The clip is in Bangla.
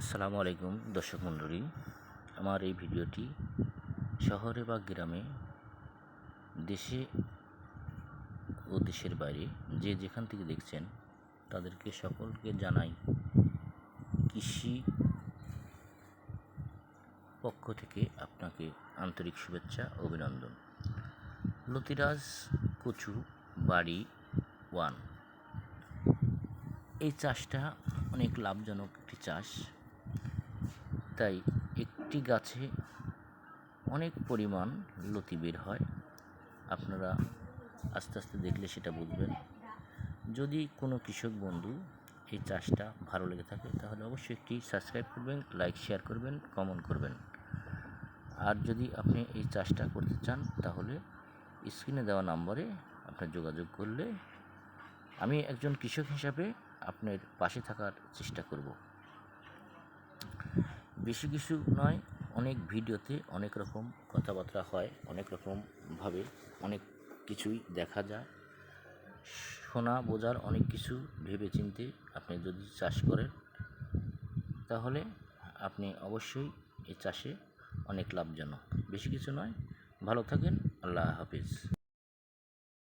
আসসালামু আলাইকুম, দর্শক মণ্ডলী। আমার এই ভিডিওটি শহরে বা গ্রামে, দেশে ও দেশের বাইরে যে যেখান থেকে দেখছেন, তাদেরকে সকলকে জানাই কৃষি পক্ষ থেকে আপনাকে আন্তরিক শুভেচ্ছা, অভিনন্দন। লতিরাজ কচু বাড়ি ওয়ান। এই চাষটা অনেক লাভজনক একটি চাষ। তাই একটি গাছে অনেক পরিমাণ লতি বের হয়। আপনারা আস্তে আস্তে দেখলে সেটা বুঝবেন। যদি কোনো কৃষক বন্ধু এই চাষটা ভালো লেগে থাকে, তাহলে অবশ্যই একটি সাবস্ক্রাইব করবেন লাইক শেয়ার করবেন কমেন্ট করবেন। আর যদি আপনি এই চাষটা করতে চান, তাহলে স্ক্রিনে দেওয়া নম্বরে আপনার যোগাযোগ করলে আমি একজন কৃষক হিসাবে আপনার পাশে থাকার চেষ্টা করব। বেশি কিছু নয়, অনেক ভিডিওতে অনেক রকম কথাবার্তা হয়, অনেক রকমভাবে অনেক কিছুই দেখা যায়। শোনা, বোঝার অনেক কিছু ভেবে চিনতে আপনি যদি চাষ করেন, তাহলে আপনি অবশ্যই এই চাষে অনেক লাভজনক। বেশি কিছু নয়, ভালো থাকেন, আল্লাহ হাফিজ।